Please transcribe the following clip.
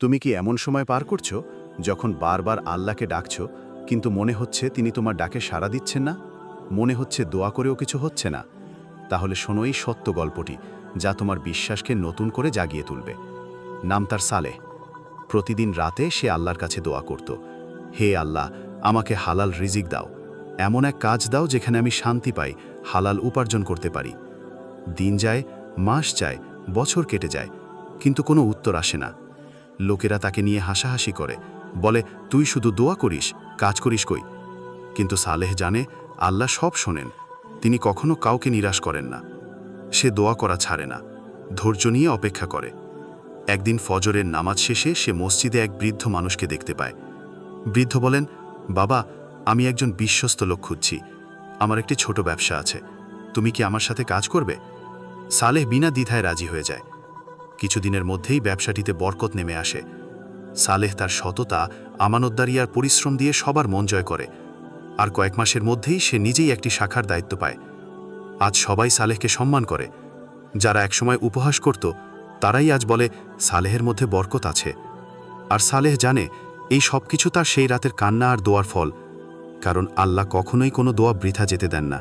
তুমি কি এমন সময় পার করছ, যখন বারবার আল্লাহকে ডাকছো, কিন্তু মনে হচ্ছে তিনি তোমার ডাকে সাড়া দিচ্ছেন না? মনে হচ্ছে দোয়া করেও কিছু হচ্ছে না। তাহলে শোনো এই সত্য গল্পটি, যা তোমার বিশ্বাসকে নতুন করে জাগিয়ে তুলবে। নাম তার সালেহ। প্রতিদিন রাতে সে আল্লাহর কাছে দোয়া করত। হে আল্লাহ, আমাকে হালাল রিজিক দাও। এমন এক কাজ দাও যেখানে আমি শান্তি পাই, হালাল উপার্জন করতে পারি। দিন যায়, মাস যায়, বছর কেটে যায়, কিন্তু কোনো উত্তর আসে না। লোকেরা তাকে নিয়ে হাসাহাসি করে। বলে, তুই শুধু দোয়া করিস, কাজ করিস কই? কিন্তু সালেহ জানে, আল্লাহ সব শোনেন। তিনি কখনো কাউকে নিরাশ করেন না। সে দোয়া করা ছাড়ে না। ধৈর্য নিয়ে অপেক্ষা করে। একদিন ফজরের নামাজ শেষে সে মসজিদে এক বৃদ্ধ মানুষকে দেখতে পায়। বৃদ্ধ বলেন, বাবা, আমি একজন বিশ্বস্ত লোক খুঁজছি। আমার একটি ছোট ব্যবসা আছে। তুমি কি আমার সাথে কাজ করবে? সালেহ বিনা দ্বিধায় রাজি হয়ে যায়। কিছুদিনের মধ্যেই ব্যবসাটিতে বরকত নেমে আসে। সালেহ তার সততা, আমানতদারি আর পরিশ্রম দিয়ে সবার মন জয় করে। আর কয়েক মাসের মধ্যেই সে নিজেই একটি শাখার দায়িত্ব পায়। আজ সবাই সালেহকে সম্মান করে। যারা একসময় উপহাস করত, তারাই আজ বলে, সালেহের মধ্যে বরকত আছে। আর সালেহ জানে, এই সব কিছু তার সেই রাতের কান্না আর দোয়ার ফল। কারণ আল্লাহ কখনোই কোনো দোয়া বৃথা যেতে দেন না।